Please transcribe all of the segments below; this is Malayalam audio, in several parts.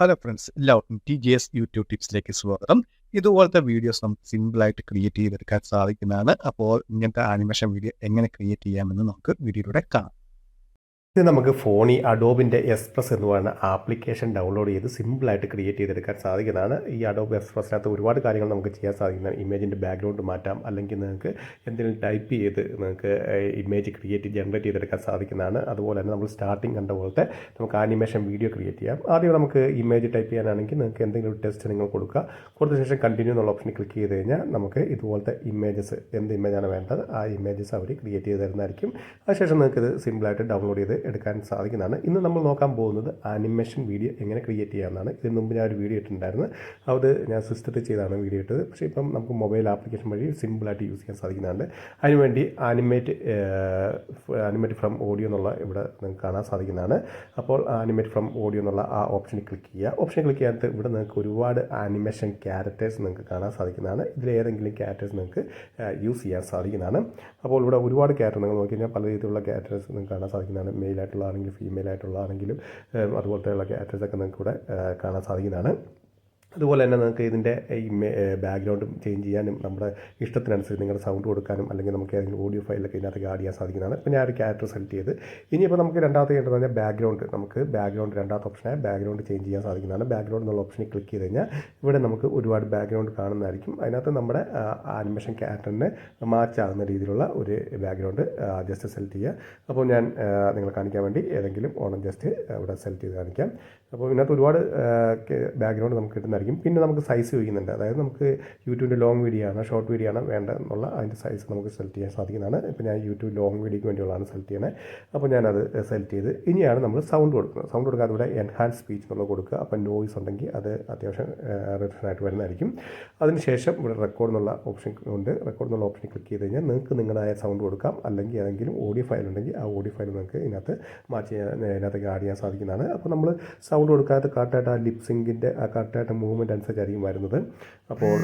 ഹലോ ഫ്രണ്ട്സ് എല്ലാവർക്കും ടി ജി എസ് യൂട്യൂബ് ടിപ്സിലേക്ക് സ്വാഗതം. ഇതുപോലത്തെ വീഡിയോസ് നമുക്ക് സിമ്പിളായിട്ട് ക്രിയേറ്റ് ചെയ്തെടുക്കാൻ സാധിക്കുന്നതാണ്. അപ്പോൾ ഇങ്ങനത്തെ ആനിമേഷൻ വീഡിയോ എങ്ങനെ ക്രിയേറ്റ് ചെയ്യാമെന്ന് നമുക്ക് വീഡിയോയിലൂടെ കാണാം. ഇത് നമുക്ക് ഫോണിൽ അഡോബിന്റെ എക്സ്പ്രസ് എന്ന് പറയുന്ന ആപ്ലിക്കേഷൻ ഡൗൺലോഡ് ചെയ്ത് സിമ്പിളായിട്ട് ക്രിയേറ്റ് ചെയ്തെടുക്കാൻ സാധിക്കുന്നതാണ്. ഈ അഡോബ് എക്സ്പ്രസ്സിനകത്ത് ഒരുപാട് കാര്യങ്ങൾ നമുക്ക് ചെയ്യാൻ സാധിക്കുന്നതാണ്. ഇമേജിന്റെ ബാക്ക്ഗ്രൗണ്ട് മാറ്റാം അല്ലെങ്കിൽ നിങ്ങൾക്ക് എന്തെങ്കിലും ടൈപ്പ് ചെയ്ത് നിങ്ങൾക്ക് ഇമേജ് ക്രിയേറ്റ് ജനറേറ്റ് ചെയ്തെടുക്കാൻ സാധിക്കുന്നതാണ്. അതുപോലെ തന്നെ നമ്മൾ സ്റ്റാർട്ടിങ് കണ്ട പോലത്തെ നമുക്ക് ആനിമേഷൻ വീഡിയോ ക്രിയേറ്റ് ചെയ്യാം. ആദ്യം നമുക്ക് ഇമേജ് ടൈപ്പ് ചെയ്യാനാണെങ്കിൽ നിങ്ങൾക്ക് എന്തെങ്കിലും ടെസ്റ്റ് നിങ്ങൾ കൊടുക്കുക. കൊടുത്ത ശേഷം കണ്ടിന്യൂ എന്നുള്ള ഓപ്ഷനിൽ ക്ലിക്ക് ചെയ്ത് കഴിഞ്ഞാൽ നമുക്ക് ഇതുപോലത്തെ ഇമേജസ് എന്ത് ഇമേജാണ് വേണ്ടത് ആ ഇമേജസ് അവർ ക്രിയേറ്റ് ചെയ്ത് തരുന്നതായിരിക്കും. അതിനുശേഷം നിങ്ങൾക്ക് ഇത് സിമ്പിളായിട്ട് ഡൗൺലോഡ് ചെയ്ത് എടുക്കാൻ സാധിക്കുന്നതാണ്. ഇന്ന് നമ്മൾ നോക്കാൻ പോകുന്നത് ആനിമേഷൻ വീഡിയോ എങ്ങനെ ക്രിയേറ്റ് ചെയ്യാമെന്നാണ്. ഇതിന് മുമ്പ് ഞാൻ ഒരു വീഡിയോ ഇട്ടിട്ടുണ്ടായിരുന്നു. അത് ഞാൻ സിസ്റ്റത്തിൽ ചെയ്താണ് വീഡിയോ ഇട്ടത്. പക്ഷേ ഇപ്പം നമുക്ക് മൊബൈൽ ആപ്ലിക്കേഷൻ വഴി സിമ്പിളായിട്ട് യൂസ് ചെയ്യാൻ സാധിക്കുന്നതാണ്. അതിനുവേണ്ടി ആനിമേറ്റ് ആനിമേറ്റ് ഫ്രം ഓഡിയോ എന്നുള്ള ഇവിടെ നിങ്ങൾക്ക് കാണാൻ സാധിക്കുന്നതാണ്. അപ്പോൾ ആനിമേറ്റ് ഫ്രം ഓഡിയോ എന്നുള്ള ആ ഓപ്ഷനിൽ ക്ലിക്ക് ചെയ്യുക. ഓപ്ഷൻ ക്ലിക്ക് ചെയ്യാത്ത ഇവിടെ നിങ്ങൾക്ക് ഒരുപാട് ആനിമേഷൻ ക്യാരക്ടേഴ്സ് നിങ്ങൾക്ക് കാണാൻ സാധിക്കുന്നതാണ്. ഇതിലേതെങ്കിലും ക്യാരക്ടേഴ്സ് നിങ്ങൾക്ക് യൂസ് ചെയ്യാൻ സാധിക്കുന്നതാണ്. അപ്പോൾ ഇവിടെ ഒരുപാട് ക്യാരക്ടർ നിങ്ങൾ നോക്കി കഴിഞ്ഞാൽ പല രീതിയിലുള്ള ക്യാരക്ടേഴ്സ് നിങ്ങൾക്ക് കാണാൻ സാധിക്കുന്നതാണ്. മെയിൽ ആയിട്ടുള്ള ആണെങ്കിലും ഫീമെയിൽ ആയിട്ടുള്ള ആണെങ്കിലും അതുപോലത്തെയുള്ള ക്യാരക്ടേഴ്സൊക്കെ നിങ്ങൾക്ക് ഇവിടെ കാണാൻ സാധിക്കുന്നതാണ്. അതുപോലെ തന്നെ നിങ്ങൾക്ക് ഇതിന്റെ ഈ ബാക്ക്ഗ്രൗണ്ട് ചേഞ്ച് ചെയ്യാനും നമ്മുടെ ഇഷ്ടത്തിനനുസരിച്ച് നിങ്ങളുടെ സൗണ്ട് കൊടുക്കാനും അല്ലെങ്കിൽ നമുക്ക് ഏതെങ്കിലും ഓഡിയോ ഫയലൊക്കെ ഇതിനകത്ത് ആഡ് ചെയ്യാൻ സാധിക്കുന്നതാണ്. ഇപ്പോൾ ഞാൻ ഒരു ക്യാരക്ടർ സെലക്ട് ചെയ്ത്. ഇനിയിപ്പോൾ നമുക്ക് രണ്ടാമത്തെ ചെയ്യേണ്ടത് പറഞ്ഞാൽ ബാക്ക്ഗ്രൗണ്ട്. നമുക്ക് ബാക്ക്ഗ്രൗണ്ട് രണ്ടാമത്തെ ഓപ്ഷനായ ബാക്ക്ഗ്രൗണ്ട് ചേഞ്ച് ചെയ്യാൻ സാധിക്കുന്നതാണ്. ബാക്ക്ഗ്രൗണ്ട് എന്നുള്ള ഓപ്ഷനിൽ ക്ലിക്ക് ചെയ്ത് കഴിഞ്ഞാൽ ഇവിടെ നമുക്ക് ഒരുപാട് ബാക്ക്ഗ്രൗണ്ട് കാണുന്നതായിരിക്കും. അതിനകത്ത് നമ്മുടെ ആനിമേഷൻ ക്യാരക്ടറിന് മാച്ച് ആകുന്ന രീതിയിലുള്ള ഒരു ബാക്ക്ഗ്രൗണ്ട് ജസ്റ്റ് സെലക്ട് ചെയ്യുക. അപ്പോൾ ഞാൻ നിങ്ങളെ കാണിക്കാൻ വേണ്ടി ഏതെങ്കിലും ഓണം ജസ്റ്റ് ഇവിടെ സെലക്ട് ചെയ്ത് കാണിക്കാം. അപ്പോൾ ഇതിനകത്ത് ഒരുപാട് ബാക്ക്ഗ്രൗണ്ട് നമുക്ക് കിട്ടുന്നതായിരിക്കും പിന്നെ നമുക്ക് സൈസ് ചോദിക്കുന്നുണ്ട്. അതായത് നമുക്ക് യൂട്യൂബിന്റെ ലോങ് വീഡിയോ ആണ് ഷോർട്ട് വീഡിയോ ആണ് വേണ്ട എന്നുള്ള അതിന്റെ സൈസ് നമുക്ക് സെലക്ട് ചെയ്യാൻ സാധിക്കുന്നതാണ്. ഇപ്പോൾ ഞാൻ യൂട്യൂബ് ലോങ് വീഡിയോയ്ക്ക് വേണ്ടിയുള്ളതാണ് സെലക്ട് ചെയ്യുന്നത്. അപ്പോൾ ഞാനത് സെലക്ട് ചെയ്ത് ഇനിയാണ് നമ്മൾ സൗണ്ട് കൊടുക്കുന്നത്. സൗണ്ട് കൊടുക്കാതെ ഇവിടെ എൻഹാൻസ് സ്പീച്ച് എന്നുള്ളത് കൊടുക്കുക. അപ്പോൾ നോയ്സ് ഉണ്ടെങ്കിൽ അത് അത്യാവശ്യം റിട്ടേൺ വരുന്നതായിരിക്കും. അതിനുശേഷം ഇവിടെ റെക്കോർഡ് എന്നുള്ള ഓപ്ഷൻ ഉണ്ട്. റെക്കോർഡ് എന്നുള്ള ഓപ്ഷൻ ക്ലിക്ക് ചെയ്ത് കഴിഞ്ഞാൽ നിങ്ങൾക്ക് നിങ്ങളുടേതായ സൗണ്ട് കൊടുക്കാം. അല്ലെങ്കിൽ ഏതെങ്കിലും ഓഡിയോ ഫയൽ ഉണ്ടെങ്കിൽ ആ ഓഡിയോ ഫയൽ നിങ്ങൾക്ക് ഇതിനകത്ത് മാച്ച് ചെയ്യാൻ ഇതിനകത്തേക്ക് ആഡ് ചെയ്യാൻ സാധിക്കുന്നതാണ്. അപ്പോൾ നമ്മൾ സൗണ്ട് കൊടുക്കാത്ത കറക്റ്റായിട്ട് ആ ലിപ്സിങ്ങിന്റെ ആ കറക്റ്റായിട്ട് മൂവ്മെന്റ് അനുസരിച്ചായിരിക്കും വരുന്നത്. അപ്പോൾ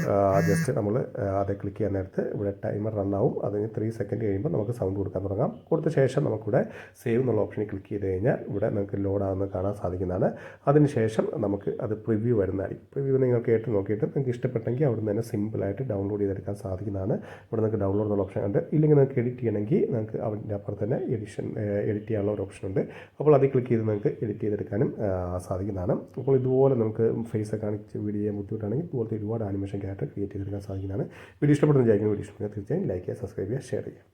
ജസ്റ്റ് നമ്മൾ അത് ക്ലിക്ക് ചെയ്യാൻ നേരത്ത് ഇവിടെ ടൈമർ റൺ ആവും. അതിന് ത്രീ സെക്കൻഡ് കഴിയുമ്പോൾ നമുക്ക് സൗണ്ട് കൊടുക്കാൻ തുടങ്ങാം. കൊടുത്ത ശേഷം നമുക്കിവിടെ സേവ് എന്നുള്ള ഓപ്ഷനിൽ ക്ലിക്ക് ചെയ്ത് കഴിഞ്ഞാൽ ഇവിടെ നമുക്ക് ലോഡ് കാണാൻ സാധിക്കുന്നതാണ്. അതിനുശേഷം നമുക്ക് അത് പ്രിവ്യൂ വരുന്നതായിരിക്കും. പ്രിവ്യൂ നിങ്ങൾക്ക് കേട്ട് നോക്കിയിട്ട് നിങ്ങൾക്ക് ഇഷ്ടപ്പെട്ടെങ്കിൽ അവിടെ നിന്ന് തന്നെ സിമ്പിളായിട്ട് ഡൗൺലോഡ് ചെയ്തെടുക്കാൻ സാധിക്കുന്നതാണ്. ഇവിടെ നിങ്ങൾക്ക് ഡൗൺലോഡ് എന്നുള്ള ഓപ്ഷൻ ഉണ്ട്. ഇല്ലെങ്കിൽ നിങ്ങൾക്ക് എഡിറ്റ് ചെയ്യണമെങ്കിൽ നിങ്ങൾക്ക് അതിന്റെ അപ്പുറത്ത് തന്നെ എഡിഷൻ എഡിറ്റ് ചെയ്യാനുള്ള ഒരു ഓപ്ഷൻ ഉണ്ട്. അപ്പോൾ അതിൽ ക്ലിക്ക് ചെയ്ത് നിങ്ങൾക്ക് എഡിറ്റ് ചെയ്തെടുക്കാനും സാധിക്കുന്നതാണ്. അപ്പോൾ ഇതുപോലെ നമുക്ക് ഫേസ് കാണിച്ച് വീഡിയോ ചെയ്യാൻ ബുദ്ധിമുട്ടാണെങ്കിൽ ഇതുപോലത്തെ ഒരുപാട് ആനിമേഷൻ ക്യാരക്ടർ ക്രിയേറ്റ് ചെയ്തെടുക്കാൻ സാധിക്കുന്നതാണ്. വീഡിയോ ഇഷ്ടപ്പെടുന്ന വിചാരിക്കുന്ന. വീഡിയോ ഇഷ്ടപ്പെടുന്ന തീർച്ചയായും ലൈക്ക് ചെയ്യുക സബ്സ്ക്രൈബ് ചെയ്യുക ഷെയർ ചെയ്യുക.